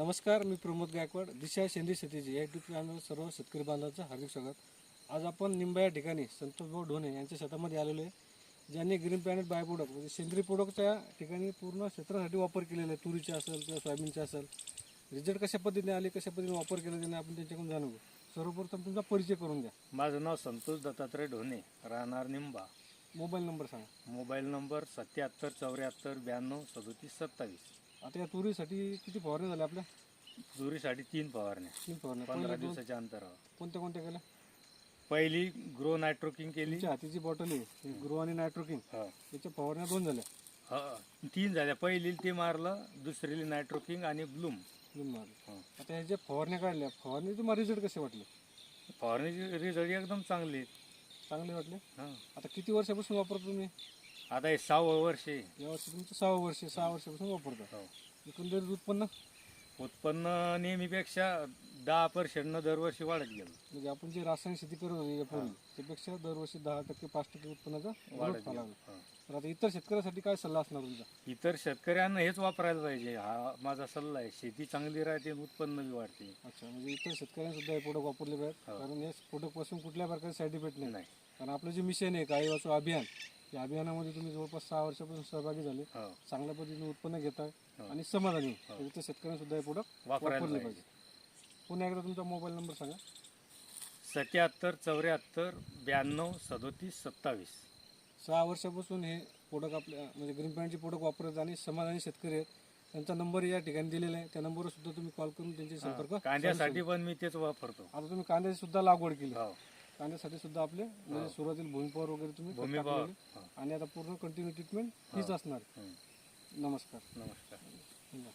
नमस्कार मी प्रमोद गायकवाड. दिशा सेंद्रिय शेतीची या युट्यूब चॅनल सर्व शेतकरी बांधवांचं हार्दिक स्वागत. आज आपण निंबा या ठिकाणी संतोषभाऊ ढोणे यांच्या शेतामध्ये आलेलो आहे ज्यांनी ग्रीन प्लॅनेट बाय प्रोडक्ट म्हणजे सेंद्रिय प्रोडक्टच्या ठिकाणी पूर्ण क्षेत्रासाठी वापर केलेला आहे तुरीचे असेल किंवा सोयाबीनचे असेल. रिझल्ट कशा पद्धतीने आले कशा पद्धतीने वापर केला त्याने आपण त्यांच्याकडून जाणू घेऊ. सर्वप्रथम तुमचा परिचय करून द्या. माझं नाव संतोष दत्तात्रय ढोणे राहणार निंबा. मोबाईल नंबर सांगा. मोबाईल नंबर सत्याहत्तर चौऱ्याहत्तर ब्याण्णव सदोतीस सत्तावीस. आता या तुरीसाठी किती फवारणी झाल्या आपल्या? तुरीसाठी तीन फवारण्या तीन फवारण्या पंधरा पहिल्या दोन दिवसाच्या अंतरावर. कोणत्या कोणत्या केल्या? पहिली ग्रो नायट्रोकिंग केली. तुमच्या हातीची बॉटल आहे. ग्रो आणि नायट्रोकिन हा. याच्या फवारण्या दोन झाल्या. हा, तीन झाल्या. पहिली ते मारलं दुसरीली नायट्रोकिंग आणि ब्लूम. दोन मारले. हा. आता ह्या ज्या फवारण्या काढल्या फवारणी तुम्हाला रिझल्ट कसे वाटले? फवारणीचे रिझल्ट एकदम चांगले आहेत. चांगले वाटले? हा. आता किती वर्षापासून वापरता तुम्ही? आता हे सहावं वर्ष आहे. या वर्षी तुमचं सहा वर्ष सहा वर्षापासून वापरता. हो. एकंदरीत उत्पन्न? उत्पन्न नेहमीपेक्षा दहा पर्सेंट दरवर्षी वाढत गेलं. म्हणजे आपण जे रासायनिक शेती करत होतो यापूर्वी त्यापेक्षा दरवर्षी दहा टक्के पाच टक्के उत्पन्नाचा वाढत हा. तर आता इतर शेतकऱ्यासाठी काय सल्ला असणार तुमचा? इतर शेतकऱ्यांना हेच वापरायला पाहिजे. हा माझा सल्ला आहे. शेती चांगली राहते आणि उत्पन्न बी वाढते. अच्छा म्हणजे इतर शेतकऱ्यांनी सुद्धा हे प्रोडक्ट वापरले पाहिजेत. हो. कारण या प्रोडक्टपासून कुठल्या प्रकारचे साईड इफेक्ट नाही. नाही. कारण आपलं जे मिशन आहे काही वाचो अभियान या अभियानामध्ये तुम्ही जवळपास सहा वर्षापासून सहभागी झाले. हो. चांगल्या पद्धतीने उत्पन्न घेताय हो. आणि समाधानी. इतर शेतकऱ्यांनी सुद्धा हे प्रोडक्ट वापरले पाहिजे. पुन्हा एकदा तुमचा मोबाईल नंबर सांगा. सत्याहत्तर चौऱ्याहत्तर ब्याण्णव सदोतीस सत्तावीस. सहा वर्षापासून हे प्रोडक्ट आपल्या म्हणजे ग्रीन पॅन्टचे प्रोडक्ट वापरत आणि समाधानी शेतकरी आहेत. त्यांचा नंबर या ठिकाणी दिलेला आहे. त्या नंबरवर सुद्धा तुम्ही कॉल करून त्यांचे संपर्क कांद्यासाठी पण मी तेच वापरतो. आता तुम्ही कांद्याची सुद्धा लागवड केली. हो. कांद्यासाठी सुद्धा आपले म्हणजे सुरुवातीला भूमिपॉवर वगैरे तुम्ही खत भूमिभाव टाकलेले. आणि आता पूर्ण कंटिन्यू ट्रीटमेंट हीच असणार. नमस्कार. नमस्कार.